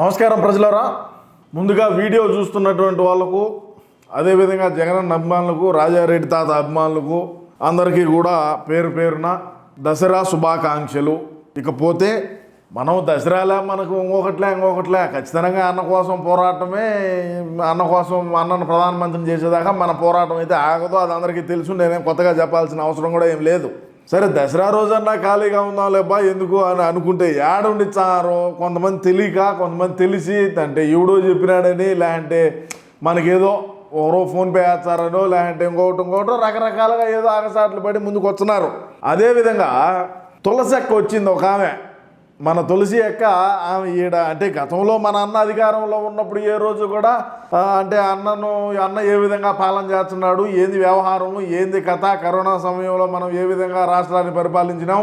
నమస్కారం ప్రజలరా. ముందుగా వీడియో చూస్తున్నటువంటి వాళ్ళకు అదేవిధంగా జగనన్న అభిమానులకు రాజారెడ్డి తాత అభిమానులకు అందరికీ కూడా పేరు పేరున దసరా శుభాకాంక్షలు. ఇకపోతే మనం దసరాలే మనకు ఇంకొకట్లే ఇంకొకట్లే. ఖచ్చితంగా అన్న కోసం పోరాటమే అన్న కోసం అన్నను ప్రధానమంత్రిని చేసేదాకా మన పోరాటం అయితే ఆగదు. అది అందరికీ తెలుసు. నేనేం కొత్తగా చెప్పాల్సిన అవసరం కూడా ఏం లేదు. సరే దసరా రోజన్నా ఖాళీగా ఉందాంలేబ్బా ఎందుకు అని అనుకుంటే ఏడుండిచ్చారో కొంతమంది తెలియక కొంతమంది తెలిసి అంటే ఎవడో చెప్పినాడని లేదంటే మనకేదో ఎవరో ఫోన్పే వేస్తారనో లేదంటే ఇంకొకటి ఇంకొకటి రకరకాలుగా ఏదో ఆగసాట్లు పడి ముందుకు వస్తున్నారు అదేవిధంగా తులసెక్క వచ్చింది ఒక ఆమె. మన తులసి యొక్క ఆమె ఈడ అంటే గతంలో మన అన్న అధికారంలో ఉన్నప్పుడు ఏ రోజు కూడా అంటే అన్నను అన్న ఏ విధంగా పాలన చేస్తున్నాడు ఏంది వ్యవహారము ఏంది కథ కరోనా సమయంలో మనం ఏ విధంగా రాష్ట్రాన్ని పరిపాలించినాం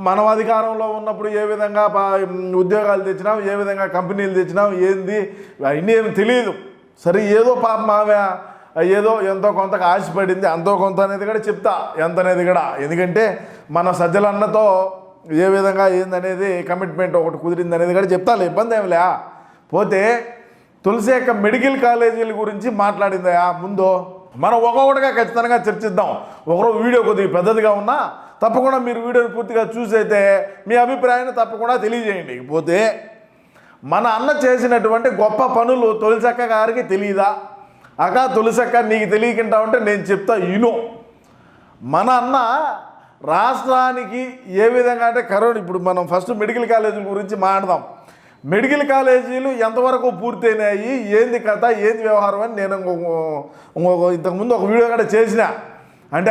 మనం అధికారంలో ఉన్నప్పుడు ఏ విధంగా పా- ఉద్యోగాలు తెచ్చినాం ఏ విధంగా కంపెనీలు తెచ్చినాం ఏంది అవన్నీ ఏమి తెలియదు సరే ఏదో పాపం ఆమె ఏదో ఎంతో కొంత ఆశపడింది అంతో కొంత అనేది కూడా చెప్తా ఎంత అనేది కూడా. ఎందుకంటే మన సజ్జలన్నతో ఏ విధంగా ఏందనేది కమిట్మెంట్ ఒకటి కుదిరింది అనేది కూడా చెప్తాలే ఇబ్బంది ఏమిలే పోతే తులసి యొక్క మెడికల్ కాలేజీల గురించి మాట్లాడిందా ముందు. మనం ఒక్కొక్కటిగా ఖచ్చితంగా చర్చిద్దాం. ఒకరో వీడియో కొద్దిగా పెద్దదిగా ఉన్నా తప్పకుండా మీరు వీడియోని పూర్తిగా చూసైతే మీ అభిప్రాయాన్ని తప్పకుండా తెలియజేయండి. పోతే మన అన్న చేసినటువంటి గొప్ప పనులు తొలిసక్క గారికి తెలియదా అక్క తొలిసక్క నీకు తెలియకుండా ఉంటే నేను చెప్తా ఇను. మన అన్న రాష్ట్రానికి ఏ విధంగా అంటే కరోనా ఇప్పుడు మనం ఫస్ట్ మెడికల్ కాలేజీల గురించి మాట్లాడదాం. మెడికల్ కాలేజీలు ఎంతవరకు పూర్తయినాయి ఏంది కథ ఏంది వ్యవహారం అని నేను ఇంకొక- ఇంతకుముందు ఒక వీడియో కూడా చేసిన. అంటే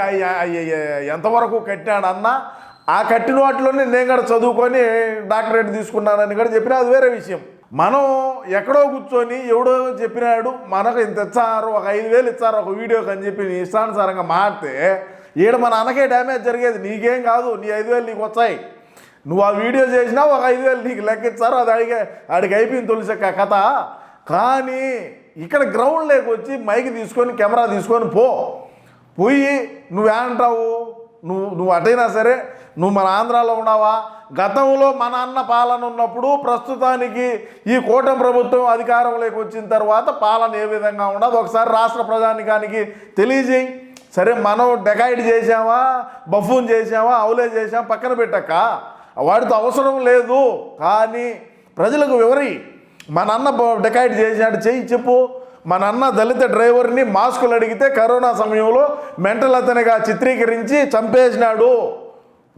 ఎంతవరకు కట్టాడు అన్న ఆ కట్టిన వాటిలోనే నేను కూడా చదువుకొని డాక్టరేట్ తీసుకున్నానని కూడా చెప్పిన అది వేరే విషయం. మనం ఎక్కడో కూర్చొని ఎవడో చెప్పినాడు మనకు ఇంత ఇచ్చారు ఒక ఐదు వేలు ఇచ్చారు ఒక వీడియోకి అని చెప్పి ఇష్టానుసారంగా మారితే ఈడ మన అన్నకే డ్యామేజ్ జరిగేది. నీకేం కాదు నీ ఐదు వేలు నీకు వచ్చాయి. నువ్వు ఆ వీడియో చేసినా ఒక ఐదు వేలు నీకు లెక్కించారు అది అడిగే ఆడికి అయిపోయింది తులసి కథ. కానీ ఇక్కడ గ్రౌండ్ లేక వచ్చి మైక్ తీసుకొని కెమెరా తీసుకొని పో. పోయి నువ్వేమంటావు నువ్వు నువ్వు అటైనా సరే నువ్వు మన ఆంధ్రాలో ఉన్నావా? గతంలో మన అన్న పాలన ఉన్నప్పుడు ప్రస్తుతానికి ఈ కూటమి ప్రభుత్వం అధికారంలోకి వచ్చిన తర్వాత పాలన ఏ విధంగా ఉండదు ఒకసారి రాష్ట్ర ప్రజానికానికి తెలియజేయి. సరే మనం డెకాయిడ్ చేసామా బఫూన్ చేసామా అవులే చేసామా పక్కన పెట్టక్క. వాడితో అవసరం లేదు. కానీ ప్రజలకు వివరి. మన అన్న బ- డెకాయిడ్ చేసినాడు చెయ్యి చెప్పు. మన అన్న దళిత డ్రైవర్ని మాస్కులు అడిగితే కరోనా సమయంలో మెంటల్ అతనిగా చిత్రీకరించి చంపేసినాడు.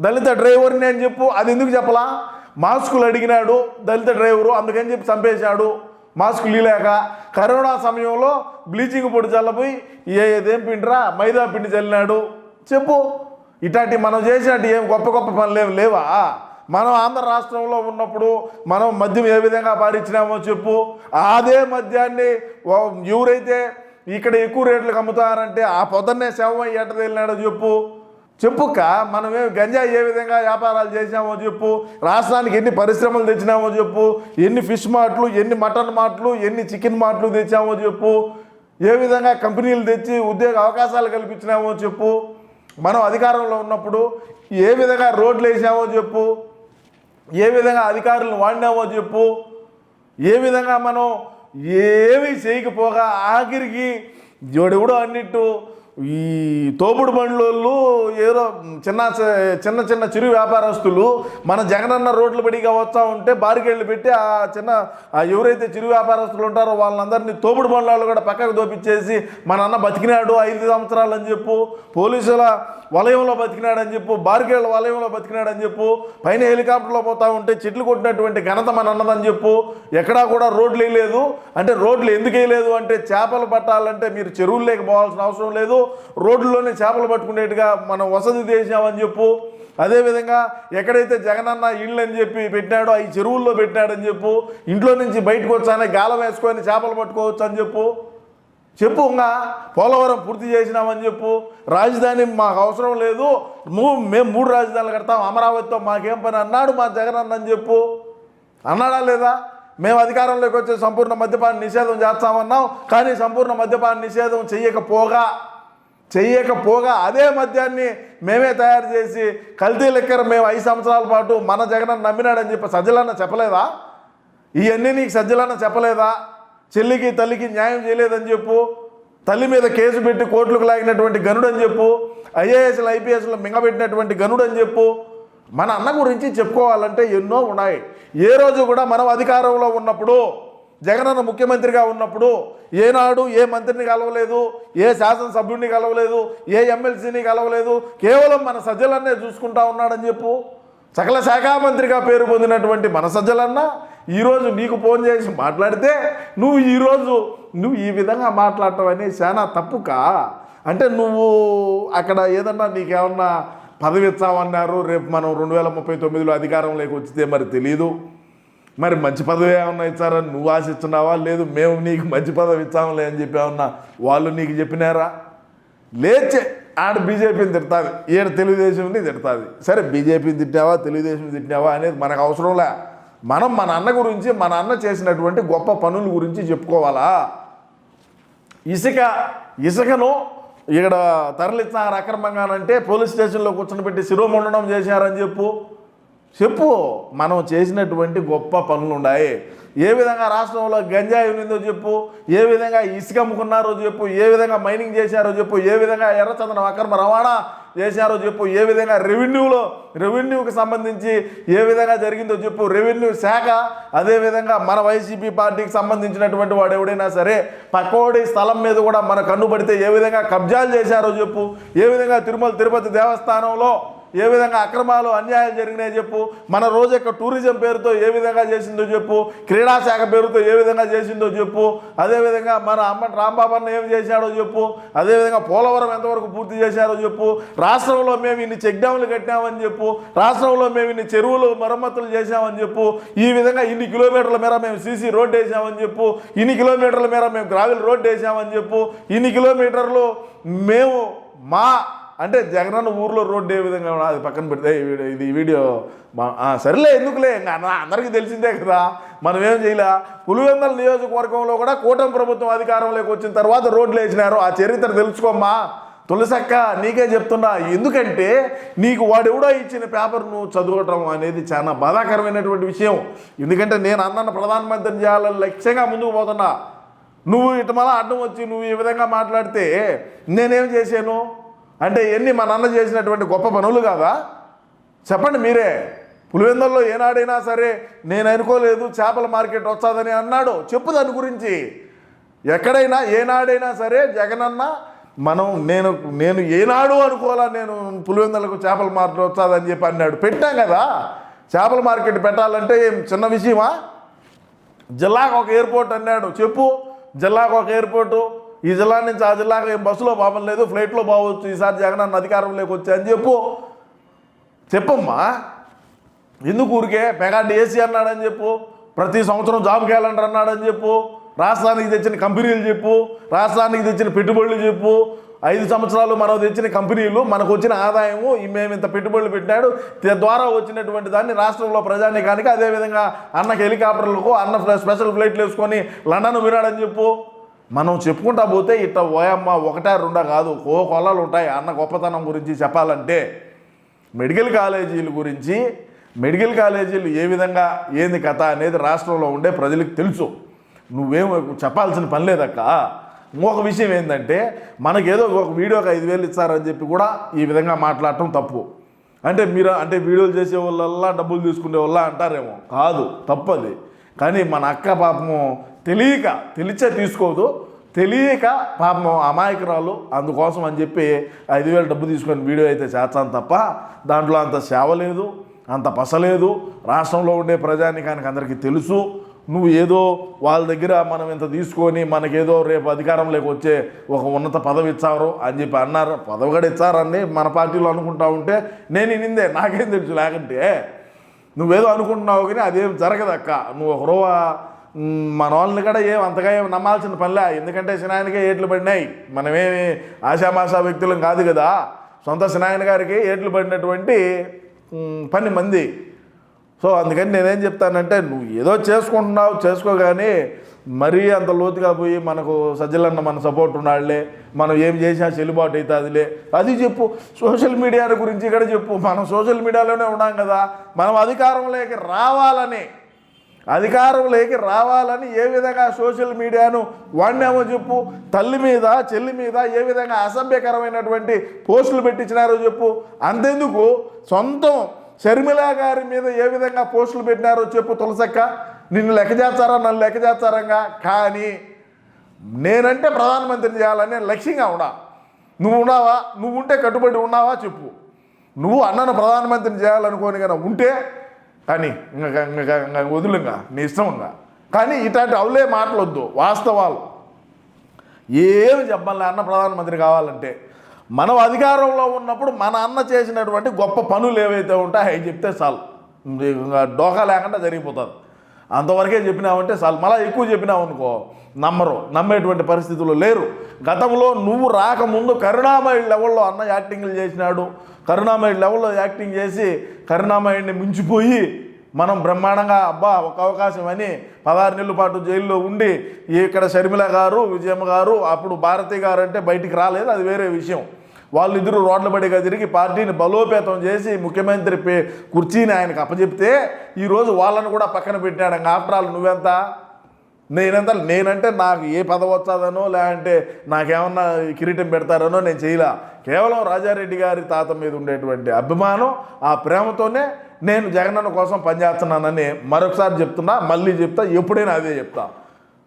దళిత డ్రైవర్ని అని చెప్పు. అది ఎందుకు చెప్పలా? మాస్కులు అడిగినాడు దళిత డ్రైవరు. అందుకని చెప్పి చంపేశాడు. మాస్కులు లేక కరోనా సమయంలో బ్లీచింగ్ పొడి చల్లపోయి ఏ ఏదేం పిండిరా మైదా పిండి చల్లినాడు. చెప్పు. ఇట్లాంటి మనం చేసినట్టు ఏం గొప్ప గొప్ప పనులు ఏం లేవా? మనం ఆంధ్ర రాష్ట్రంలో ఉన్నప్పుడు మనం మద్యం ఏ విధంగా పారించినామో చెప్పు. అదే మద్యాన్ని ఎవరైతే ఇక్కడ ఎక్కువ రేట్లకు అమ్ముతారంటే ఆ పొద్దున్నే శవం ఎట్ట వెళ్ళినాడో చెప్పు. చెప్పుక్క మనమే గంజాయి ఏ విధంగా వ్యాపారాలు చేసినామో చెప్పు రాష్ట్రానికి ఎన్ని పరిశ్రమలు తెచ్చినామో చెప్పు ఎన్ని ఫిష్ మార్ట్లు ఎన్ని మటన్ మార్ట్లు ఎన్ని చికెన్ మార్ట్లు తెచ్చామో చెప్పు ఏ విధంగా కంపెనీలు తెచ్చి ఉద్యోగ అవకాశాలు కల్పించినామో చెప్పు మనం అధికారంలో ఉన్నప్పుడు ఏ విధంగా రోడ్లు వేసామో చెప్పు ఏ విధంగా అధికారులను వాడినామో చెప్పు ఏ విధంగా మనం ఏమీ చేయకపోగా ఆఖరికి ఎవడెవడో అన్నిట్టు ఈ తోపుడు బండ్లోళ్ళు ఏదో చిన్న చిన్న చిన్న చిరు వ్యాపారస్తులు మన జగనన్న రోడ్లు పడిగా వస్తూ ఉంటే బారికేళ్ళు పెట్టి ఆ చిన్న ఎవరైతే చిరు వ్యాపారస్తులు ఉంటారో వాళ్ళందరినీ తోపుడు బండ్లలో కూడా పక్కకు దోపించేసి మన అన్న బతికినాడు ఐదు సంవత్సరాలు అని చెప్పు పోలీసుల వలయంలో బతికినాడని చెప్పు బారికేళ్ళ వలయంలో బతికినాడని చెప్పు పైన హెలికాప్టర్లో పోతా ఉంటే చెట్లు కొట్టినటువంటి ఘనత మన అన్నదని చెప్పు ఎక్కడా కూడా రోడ్లు వేయలేదు అంటే రోడ్లు ఎందుకు వేయలేదు అంటే చేపలు పట్టాలంటే మీరు చెరువులు లేకపోవాల్సిన అవసరం లేదు. రోడ్లోనే చేపలు పట్టుకునేట్టుగా మనం వసతి చేసామని చెప్పు. అదేవిధంగా ఎక్కడైతే జగనన్న ఇళ్ళు అని చెప్పి పెట్టినాడో ఈ చెరువుల్లో పెట్టినాడని చెప్పు. ఇంట్లో నుంచి బయటకు వచ్చానే గాలం వేసుకొని చేపలు పట్టుకోవచ్చు అని చెప్పు. చెప్పు ఇంకా పోలవరం పూర్తి చేసినామని చెప్పు. రాజధాని మాకు అవసరం లేదు. మేము మూడు రాజధానులు కడతాం. అమరావతితో మాకేం పని? అన్నాడు మా జగన్ అన్న అని చెప్పు. అన్నాడా లేదా? మేము అధికారంలోకి వచ్చే సంపూర్ణ మద్యపాన నిషేధం చేస్తామన్నాం. కానీ సంపూర్ణ మద్యపాన నిషేధం చేయకపోగా చేయకపోగా అదే మద్యాన్ని మేమే తయారు చేసి కల్తీ లెక్కర మేము ఐదు సంవత్సరాల పాటు మన జగన్ నమ్మినాడని చెప్పి సజ్జలన్న చెప్పలేదా? ఇవన్నీ నీకు సజ్జలన్న చెప్పలేదా? చెల్లికి తల్లికి న్యాయం చేయలేదని చెప్పు. తల్లి మీద కేసు పెట్టి కోర్టులకు లాగినటువంటి గనుడు అని చెప్పు. ఐఏఎస్లు ఐపీఎస్లు మింగబెట్టినటువంటి గనుడు అని చెప్పు. మన అన్న గురించి చెప్పుకోవాలంటే ఎన్నో ఉన్నాయి. ఏ రోజు కూడా మనం అధికారంలో ఉన్నప్పుడు జగనన్న ముఖ్యమంత్రిగా ఉన్నప్పుడు ఏనాడు ఏ మంత్రిని కలవలేదు ఏ శాసనసభ్యుడిని కలవలేదు ఏ ఎమ్మెల్సీని కలవలేదు కేవలం మన సజ్జలన్నే చూసుకుంటా ఉన్నాడని చెప్పు. సకల శాఖా మంత్రిగా పేరు పొందినటువంటి మన సజ్జలన్న ఈరోజు నీకు ఫోన్ చేసి మాట్లాడితే నువ్వు ఈరోజు నువ్వు ఈ విధంగా మాట్లాడటం అనేది చాలా తప్పుకా అంటే నువ్వు అక్కడ ఏదన్నా నీకేమన్నా పదవి ఇచ్చామన్నారు రేపు మనం రెండు వేల ముప్పై తొమ్మిదిలో అధికారంలోకి వచ్చితే మరి తెలియదు మరి మంచి పదవి ఏమన్నా ఇచ్చారని నువ్వు ఆశిస్తున్నావా? లేదు మేము నీకు మంచి పదవి ఇచ్చాములే అని చెప్పి ఏమన్నా వాళ్ళు నీకు చెప్పినారా? లేచే ఆడ బీజేపీని తిడతాది. ఈడ తెలుగుదేశంని తిడతాది. సరే బీజేపీని తిట్టావా? తెలుగుదేశం తిట్టావా అనేది మనకు అవసరంలే మనం మన అన్న గురించి మన అన్న చేసినటువంటి గొప్ప పనుల గురించి చెప్పుకోవాలా? ఇసుక ఇసుకను ఇక్కడ తరలిస్తున్నారు అక్రమంగానంటే పోలీస్ స్టేషన్లో కూర్చొని పెట్టి శిరోమండనం చేశారని చెప్పు. చెప్పు మనం చేసినటువంటి గొప్ప పనులు ఉన్నాయి ఏ విధంగా రాష్ట్రంలో గంజాయి ఉన్నదో చెప్పు ఏ విధంగా ఇసుక అమ్ముకున్నారో చెప్పు ఏ విధంగా మైనింగ్ చేశారో చెప్పు ఏ విధంగా ఎర్రచందనం అక్రమ రవాణా చేశారో చెప్పు ఏ విధంగా రెవెన్యూలో రెవెన్యూకి సంబంధించి ఏ విధంగా జరిగిందో చెప్పు. రెవెన్యూ శాఖ అదేవిధంగా మన వైసీపీ పార్టీకి సంబంధించినటువంటి వాడు ఎవడైనా సరే పక్కోడి స్థలం మీద కూడా మన కన్ను పడితే ఏ విధంగా కబ్జాలు చేశారో చెప్పు. ఏ విధంగా తిరుమల తిరుపతి దేవస్థానంలో ఏ విధంగా అక్రమాలు అన్యాయాలు జరిగినాయి చెప్పు. మన రోజు యొక్క టూరిజం పేరుతో ఏ విధంగా చేసిందో చెప్పు. క్రీడా శాఖ పేరుతో ఏ విధంగా చేసిందో చెప్పు. అదేవిధంగా మన అమ్మ రాంబాబన్న ఏం చేశాడో చెప్పు. అదేవిధంగా పోలవరం ఎంతవరకు పూర్తి చేశారో చెప్పు. రాష్ట్రంలో మేము ఇన్ని చెక్ డ్యాములు కట్టామని చెప్పు. రాష్ట్రంలో మేము ఇన్ని చెరువులు మరమ్మతులు చేశామని చెప్పు. ఈ విధంగా ఇన్ని కిలోమీటర్ల మేర మేము సీసీ రోడ్డు వేసామని చెప్పు. ఇన్ని కిలోమీటర్ల మేర మేము గ్రావెల్ రోడ్డు వేసామని చెప్పు. ఇన్ని కిలోమీటర్లు మేము మా అంటే జగనన్న ఊర్లో రోడ్డు ఏ విధంగా ఉన్నా అది పక్కన పెడితే ఈ వీడియో ఇది వీడియో సరేలే ఎందుకులే? అందరికీ తెలిసిందే కదా. మనం ఏం చేయలే? పులివెందల నియోజకవర్గంలో కూడా కూటమి ప్రభుత్వం అధికారంలోకి వచ్చిన తర్వాత రోడ్లు వేసినారు. ఆ చరిత్ర తెలుసుకోమ్మా. తులసక్క నీకే చెప్తున్నా. ఎందుకంటే నీకు వాడెవడో ఇచ్చిన పేపర్ నువ్వు చదవటం అనేది చాలా బాధాకరమైనటువంటి విషయం. ఎందుకంటే నేను అన్నన్న ప్రధానమంత్రిని చేయాలని లక్ష్యంగా ముందుకు పోతున్నా. నువ్వు ఇటు మళ్ళా అడ్డం వచ్చి నువ్వు ఈ విధంగా మాట్లాడితే నేనేం చేశాను? అంటే ఇవన్నీ మా నాన్న చేసినటువంటి గొప్ప పనులు కాదా? చెప్పండి మీరే. పులివెందుల్లో ఏనాడైనా సరే నేను అనుకోలేదు చేపల మార్కెట్ వచ్చాదని అన్నాడు. చెప్పు దాని గురించి. ఎక్కడైనా ఏనాడైనా సరే జగనన్న మనం నేను నేను ఏనాడు అనుకోవాలా నేను పులివెందులకు చేపల మార్కెట్ వచ్చాదని చెప్పి అన్నాడు. పెట్టాం కదా. చేపల మార్కెట్ పెట్టాలంటే ఏం చిన్న విషయమా? జిల్లాకు ఒక ఎయిర్పోర్ట్ అన్నాడు. చెప్పు. జిల్లాకు ఒక ఎయిర్పోర్టు. ఈ జిల్లా నుంచి ఆ జిల్లాకు ఏం బస్సులో పాపం లేదు ఫ్లైట్లో పోవచ్చు ఈసారి జగన్ అన్న అధికారంలోకి వచ్చి అని చెప్పు. చెప్పమ్మా. ఎందుకు ఊరికే? మెగా డిఎస్సీ అన్నాడని చెప్పు ప్రతి సంవత్సరం జాబ్ క్యాలెండర్ అన్నాడని చెప్పు రాష్ట్రానికి తెచ్చిన కంపెనీలు చెప్పు రాష్ట్రానికి తెచ్చిన పెట్టుబడులు చెప్పు ఐదు సంవత్సరాలు మనం తెచ్చిన కంపెనీలు మనకు వచ్చిన ఆదాయము మేము ఇంత పెట్టుబడులు పెట్టాడు ద్వారా వచ్చినటువంటి దాన్ని రాష్ట్రంలో ప్రజానికానికి అదేవిధంగా అన్న హెలికాప్టర్లకు అన్న స్పెషల్ ఫ్లైట్లు వేసుకొని లండన్ వినాడని చెప్పు. మనం చెప్పుకుంటా పోతే ఇట్ట ఓయమ్మ ఒకటే రెండా కాదు. ఓ కొలాలు ఉంటాయి. అన్న గొప్పతనం గురించి చెప్పాలంటే మెడికల్ కాలేజీల గురించి మెడికల్ కాలేజీలు ఏ విధంగా ఏంది కథ అనేది రాష్ట్రంలో ఉండే ప్రజలకు తెలుసు. నువ్వేం చెప్పాల్సిన పని లేదక్క. ఇంకొక విషయం ఏంటంటే మనకేదో ఒక వీడియోకి ఐదు వేలు ఇచ్చారని చెప్పి కూడా ఈ విధంగా మాట్లాడటం తప్పు. అంటే మీరు అంటే వీడియోలు చేసే వాళ్ళల్లా డబ్బులు తీసుకునే వాళ్ళ అంటారేమో. కాదు తప్పది. కానీ మన అక్క పాపము తెలియక తెలిచే తీసుకోదు. తెలియక పాపం అమాయకురాలు అందుకోసం అని చెప్పి ఐదు వేలు డబ్బు తీసుకొని వీడియో అయితే చేస్తాను తప్ప దాంట్లో అంత సేవ లేదు అంత పసలేదు రాష్ట్రంలో ఉండే ప్రజానికానికి అందరికీ తెలుసు. నువ్వు ఏదో వాళ్ళ దగ్గర మనం ఇంత తీసుకొని మనకేదో రేపు అధికారంలోకి వచ్చే ఒక ఉన్నత పదవి ఇచ్చారు అని చెప్పి అన్నారు. పదవి కూడా ఇచ్చారని మన పార్టీలో అనుకుంటా ఉంటే నేను నిందే నాకేం తెలుసు లేకంటే. నువ్వేదో అనుకుంటున్నావు కానీ అదేం జరగదక్క. నువ్వు ఒక రోజు మన వాళ్ళని కూడా ఏం అంతగా ఏం నమ్మాల్సిన పనిలే. ఎందుకంటే సినాయనకే ఏట్లు పడినాయి. మనమేమి ఆశామాషా వ్యక్తులం కాదు కదా. సొంత సినాయన గారికి ఏట్లు పడినటువంటి పని మంది. సో అందుకని నేనేం చెప్తానంటే నువ్వు ఏదో చేసుకుంటున్నావు చేసుకోగానే మరీ అంత లోతుగా పోయి మనకు సజ్జలన్న మన సపోర్ట్ ఉన్నాడులే మనం ఏం చేసినా చెల్లుబాటు అవుతుందిలే. అది చెప్పు. సోషల్ మీడియా గురించి కూడా చెప్పు. మనం సోషల్ మీడియాలోనే ఉన్నాం కదా. మనం అధికారంలోకి రావాలని అధికారంలోకి రావాలని ఏ విధంగా సోషల్ మీడియాను వాడినామో చెప్పు తల్లి మీద చెల్లి మీద ఏ విధంగా అసభ్యకరమైనటువంటి పోస్టులు పెట్టించినారో చెప్పు. అంతెందుకు సొంతం షర్మిల గారి మీద ఏ విధంగా పోస్టులు పెట్టినారో చెప్పు తులసక్క. నిన్ను లెక్క చేస్తారా నన్ను లెక్క చేస్తారంగా? కానీ నేనంటే ప్రధానమంత్రిని చేయాలనే లక్ష్యంగా ఉన్నా. నువ్వు ఉన్నావా? నువ్వు ఉంటే కట్టుబడి ఉన్నావా చెప్పు. నువ్వు అన్నను ప్రధానమంత్రిని చేయాలనుకోని కనుక ఉంటే కానీ ఇంకా ఇంకా ఇంకా వదులుగా నీ ఇష్టం ఉందా? కానీ ఇట్లాంటి అవులే మాటలొద్దు వాస్తవాలు. ఏమి చెప్పాలి అన్న ప్రధానమంత్రి కావాలంటే మనం అధికారంలో ఉన్నప్పుడు మన అన్న చేసినటువంటి గొప్ప పనులు ఏవైతే ఉంటాయో అవి చెప్తే చాలు. ఇంకా డోకా లేకుండా జరిగిపోతుంది అంతవరకే చెప్పినావంటే చాలు. మళ్ళీ ఎక్కువ చెప్పినావు అనుకో నమ్మరు. నమ్మేటువంటి పరిస్థితులు లేరు. గతంలో నువ్వు రాకముందు కరుణామయ లెవెల్లో అన్న యాక్టింగ్లు చేసినాడు. కరుణామయ లెవెల్లో యాక్టింగ్ చేసి కరుణామయుడిని మించిపోయి మనం బ్రహ్మాండంగా అబ్బా ఒక అవకాశం అని పదహారు నెలల పాటు జైల్లో ఉండి ఇక్కడ షర్మిల గారు విజయమ్మ గారు అప్పుడు భారతి గారు అంటే బయటికి రాలేదు. అది వేరే విషయం. వాళ్ళిద్దరూ రోడ్ల బడిగా తిరిగి పార్టీని బలోపేతం చేసి ముఖ్యమంత్రి పే కుర్చీని ఆయనకు అప్పచెప్తే ఈరోజు వాళ్ళని కూడా పక్కన పెట్టాడు. ఆఫ్టర్ ఆల్ నువ్వెంత? నేనంత? నేనంటే నాకు ఏ పదవి వచ్చాదనో లేదంటే నాకేమన్నా కిరీటం పెడతారనో నేను చేయలే. కేవలం రాజారెడ్డి గారి తాత మీద ఉండేటువంటి అభిమానం ఆ ప్రేమతోనే నేను జగనన్న కోసం పనిచేస్తున్నానని మరొకసారి చెప్తున్నా మళ్ళీ చెప్తా ఎప్పుడైనా అదే చెప్తా.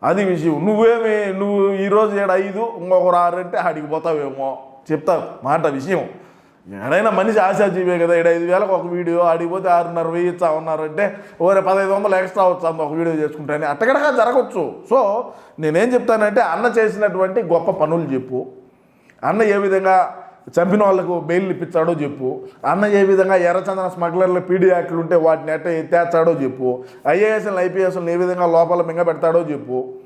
అది విషయం. నువ్వేమి నువ్వు ఈరోజు ఏడు ఐదు ఇంకొకరు ఆరు అంటే ఆడికి పోతావేమో. చెప్తా మాట విషయం. ఎడైనా మనిషి ఆశాజీవే కదా ఏడు ఐదు వేలకు ఒక వీడియో ఆడిపోతే ఆరున్నర వెయ్యి ఇచ్చా ఉన్నారంటే ఓరే పదహైదు వందలు ఎక్స్ట్రా వచ్చాను ఒక వీడియో చేసుకుంటాను అట్టగడగా జరగచ్చు. సో నేనేం చెప్తానంటే అన్న చేసినటువంటి గొప్ప పనులు చెప్పు. అన్న ఏ విధంగా చంపిన వాళ్ళకు బెయిల్ ఇప్పించాడో చెప్పు. అన్న ఏ విధంగా ఎర్రచందన స్మగ్లర్లు పీడీ యాక్ట్లు ఉంటే వాటిని ఎట్ట ఎత్తేస్తాడో చెప్పు. ఐఏఎస్ఎల్ ఐపీఎస్ఎల్ని ఏ విధంగా లోపల మింగబెడతాడో చెప్పు.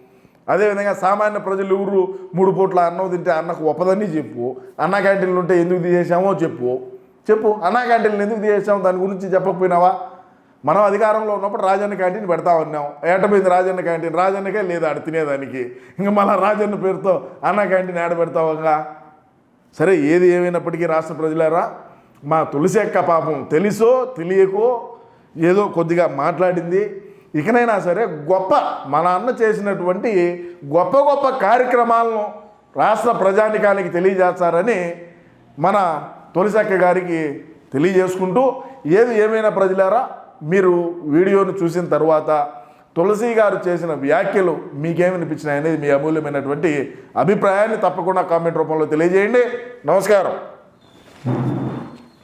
అదేవిధంగా సామాన్య ప్రజలు ఎవరు మూడు పూట్ల అన్నం తింటే అన్నకు ఒప్పదని చెప్పు అన్న క్యాంటీన్లు ఉంటే ఎందుకు తీసేసామో చెప్పు. చెప్పు అన్న క్యాంటీన్లు ఎందుకు తీసేసాము దాని గురించి చెప్పకపోయినావా? మనం అధికారంలో ఉన్నప్పుడు రాజన్న క్యాంటీన్ పెడతా ఉన్నాం. ఏటపోయింది రాజన్న క్యాంటీన్? రాజన్నకే లేదు ఆడ తినేదానికి. ఇంకా మళ్ళీ రాజన్న పేరుతో అన్న క్యాంటీన్ ఆడ పెడతావుగా సరే ఏది ఏమైనప్పటికీ రాష్ట్ర ప్రజలారా మా తులసి యొక్క పాపం తెలుసో తెలియకో ఏదో కొద్దిగా మాట్లాడింది. ఇకనైనా సరే గొప్ప మన అన్న చేసినటువంటి గొప్ప గొప్ప కార్యక్రమాలను రాష్ట్ర ప్రజానికానికి తెలియజేస్తారని మన తులసక్క గారికి తెలియజేసుకుంటూ ఏది ఏమైనా ప్రజలారా మీరు వీడియోను చూసిన తర్వాత తులసి గారు చేసిన వ్యాఖ్యలు మీకేమనిపించినాయి అనేది మీ అమూల్యమైనటువంటి అభిప్రాయాన్ని తప్పకుండా కామెంట్ రూపంలో తెలియజేయండి. నమస్కారం.